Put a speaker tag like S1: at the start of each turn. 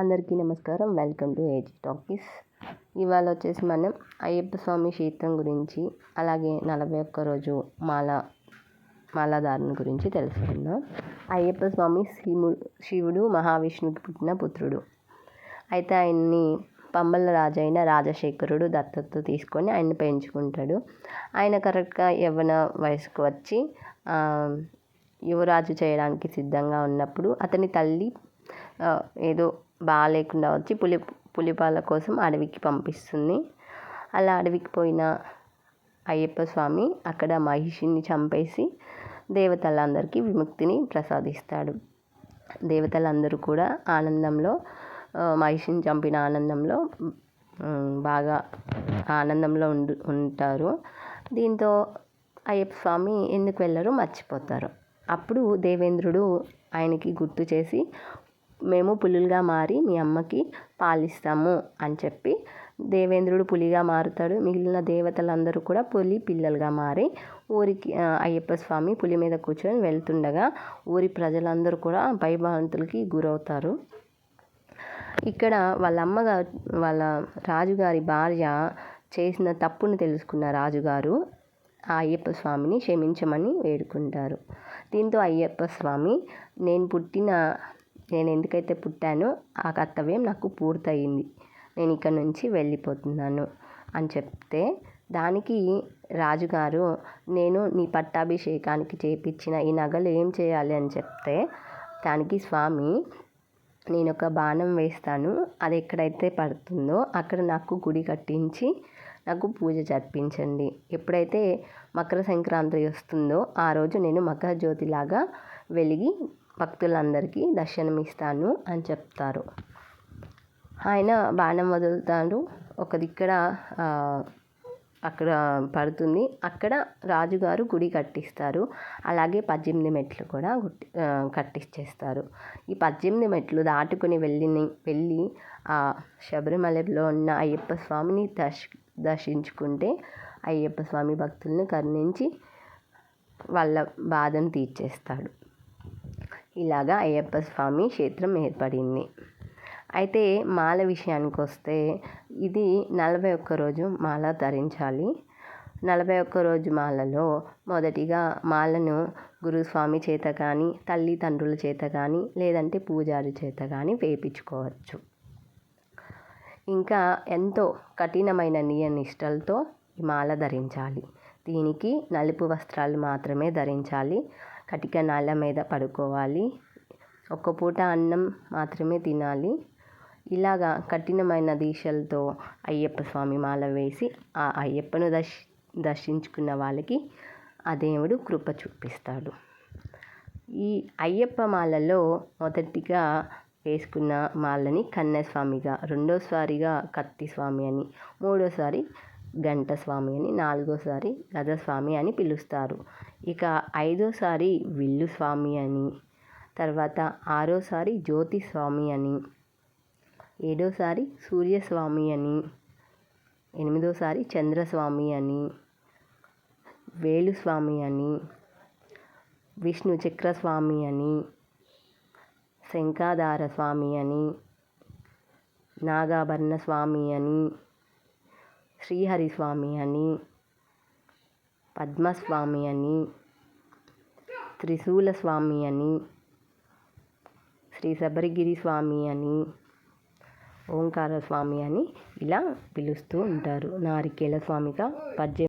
S1: అందరికీ నమస్కారం. Welcome to age talkies ఇవాళ వచ్చేసి మనం అయ్యప్ప స్వామి క్షేత్రం గురించి అలాగే నలభై ఒక్క రోజు మాల మాలాధారణ గురించి తెలుసుకుందాం. అయ్యప్ప స్వామి శివుడు శివుడు మహావిష్ణువుకి పుట్టిన పుత్రుడు. అయితే ఆయన్ని పంబల రాజు అయిన రాజశేఖరుడు దత్తత తీసుకొని ఆయన పెంచుకుంటాడు. ఆయన కరెక్ట్గా యవ్వన వయసుకు వచ్చి యువరాజు చేయడానికి సిద్ధంగా ఉన్నప్పుడు అతని తల్లి ఏదో బాగాలేకుండా వచ్చి పులి పులిపాల కోసం అడవికి పంపిస్తుంది. అలా అడవికి పోయిన అయ్యప్ప స్వామి అక్కడ మహిషిని చంపేసి దేవతలందరికీ విముక్తిని ప్రసాదిస్తాడు. దేవతలందరూ కూడా ఆనందంలో మహిషిని చంపిన ఆనందంలో బాగా ఆనందంలో ఉండు ఉంటారు. దీంతో అయ్యప్ప స్వామి ఎందుకు వెళ్ళారో మర్చిపోతారు. అప్పుడు దేవేంద్రుడు ఆయనకి గుర్తు చేసి మేము పులులుగా మారి మీ అమ్మకి పాలిస్తాము అని చెప్పి దేవేంద్రుడు పులిగా మారుతాడు. మిగిలిన దేవతలందరూ కూడా పులి పిల్లలుగా మారి ఊరికి అయ్యప్ప స్వామి పులి మీద కూర్చొని వెళ్తుండగా ఊరి ప్రజలందరూ కూడా భయభ్రాంతులకి గురవుతారు. ఇక్కడ వాళ్ళ అమ్మగారు వాళ్ళ రాజుగారి భార్య చేసిన తప్పును తెలుసుకున్న రాజుగారు ఆ అయ్యప్ప స్వామిని క్షమించమని వేడుకుంటారు. దీంతో అయ్యప్ప స్వామి నేను పుట్టిన నేను ఎందుకైతే పుట్టానో ఆ కర్తవ్యం నాకు పూర్తయింది. నేను ఇక్కడ నుంచి వెళ్ళిపోతున్నాను అని చెప్తే దానికి రాజుగారు నేను నీ పట్టాభిషేకానికి చేపించిన ఈ నగలు ఏం చేయాలి? అని చెప్తే దానికి స్వామి నేను ఒక బాణం వేస్తాను. అది ఎక్కడైతే పడుతుందో అక్కడ నాకు గుడి కట్టించి నాకు పూజ జరిపించండి. ఎప్పుడైతే మకర సంక్రాంతి వస్తుందో ఆ రోజు నేను మకర జ్యోతిలాగా వెలిగి భక్తులందరికీ దర్శనమిస్తాను అని చెప్తారు. ఆయన బాణం వదులుతాడు. ఒక దిక్కడ అక్కడ పడుతుంది. అక్కడ రాజుగారు గుడి కట్టిస్తారు. అలాగే పద్దెనిమిది మెట్లు కూడా కట్టించేస్తారు ఈ పద్దెనిమిది మెట్లు దాటుకుని వెళ్ళి వెళ్ళి ఆ శబరిమలలో ఉన్న అయ్యప్ప స్వామిని దర్శ దర్శించుకుంటే అయ్యప్ప స్వామి భక్తులను కరుణించి వాళ్ళ బాధను తీర్చేస్తాడు. ఇలాగా అయ్యప్ప స్వామి క్షేత్రం ఏర్పడింది. అయితే మాల విషయానికి వస్తే ఇది నలభై ఒక్క రోజు మాల ధరించాలి. నలభై ఒక్క రోజు మాలలో మొదటిగా మాలను గురుస్వామి చేత కానీ తల్లిదండ్రుల చేత కానీ లేదంటే పూజారి చేత కానీ వేయించుకోవచ్చు ఇంకా ఎంతో కఠినమైన నియనిష్టలతో ఈ మాల ధరించాలి. దీనికి నలుపు వస్త్రాలు మాత్రమే ధరించాలి. కటిక నాళ్ళ మీద పడుకోవాలి. ఒక్క పూట అన్నం మాత్రమే తినాలి. ఇలాగా కఠినమైన దీక్షలతో అయ్యప్ప స్వామి మాల వేసి ఆ అయ్యప్పను దర్శ దర్శించుకున్న వాళ్ళకి ఆ దేవుడు కృప చూపిస్తాడు. ఈ అయ్యప్ప మాలలో మొదటిగా వేసుకున్న మాలని కన్నస్వామిగా రెండోసారిగా కత్తి స్వామి అని మూడోసారి గంట స్వామి అని నాలుగోసారి గజస్వామి అని పిలుస్తారు. ఇక ఐదోసారి విల్లు స్వామి అని తర్వాత ఆరోసారి జ్యోతి స్వామి అని ఏడోసారి సూర్యస్వామి అని ఎనిమిదోసారి చంద్రస్వామి అని వేలుస్వామి అని విష్ణు చక్రస్వామి అని శంఖాధార స్వామి అని నాగాభరణ స్వామి అని శ్రీహరిస్వామి అని పద్మస్వామి అని త్రిశూల స్వామి అని శ్రీ శబరిగిరి స్వామి అని ఓంకార స్వామి అని ఇలా పిలుస్తూ ఉంటారు. నారికేల స్వామిగా పద్దె